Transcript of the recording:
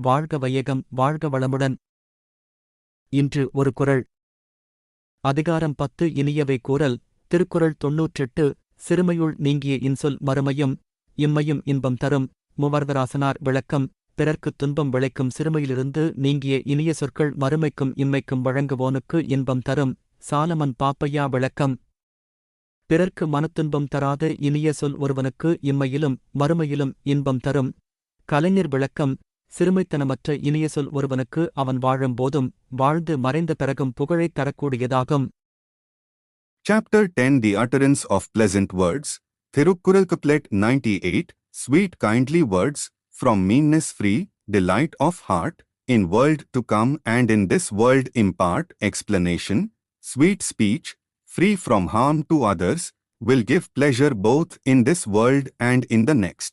வாழ்க வையகம் வாழ்க வளமுடன். இன்று ஒரு குறள் அதிகாரம் பத்து இனியவை கூறல். திருக்குறள் தொன்னூற்றெட்டு சிறுமையுள் நீங்கிய இன்சொல் மறுமையும் இம்மையும் இன்பம் தரும். முவர்தராசனார் விளக்கம். பிறர்க்குத் துன்பம் விளைக்கும் சிறுமையிலிருந்து நீங்கிய இனிய சொற்கள் மறுமைக்கும் இம்மைக்கும் வழங்குவோனுக்கு இன்பம் தரும். சாலமன் பாப்பையா விளக்கம். பிறர்க்கு மனத்துன்பம் தராத இனிய சொல் ஒருவனுக்கு இம்மையிலும் மறுமையிலும் இன்பம் தரும். கலைஞர் விளக்கம். சிறுமைத்தனமற்ற இனிய சொல் ஒருவனுக்கு அவன் வாழும் போதும் வாழ்ந்து மறைந்த பிறகும் புகழைத் தரக்கூடியதாகும் Chapter 10 The Utterance of Pleasant Words, Thirukkural Couplet 98, Sweet kindly words, from meanness free, delight of heart, in world to come and in this world impart explanation, sweet speech, free from harm to others, will give pleasure both in this world and in the next.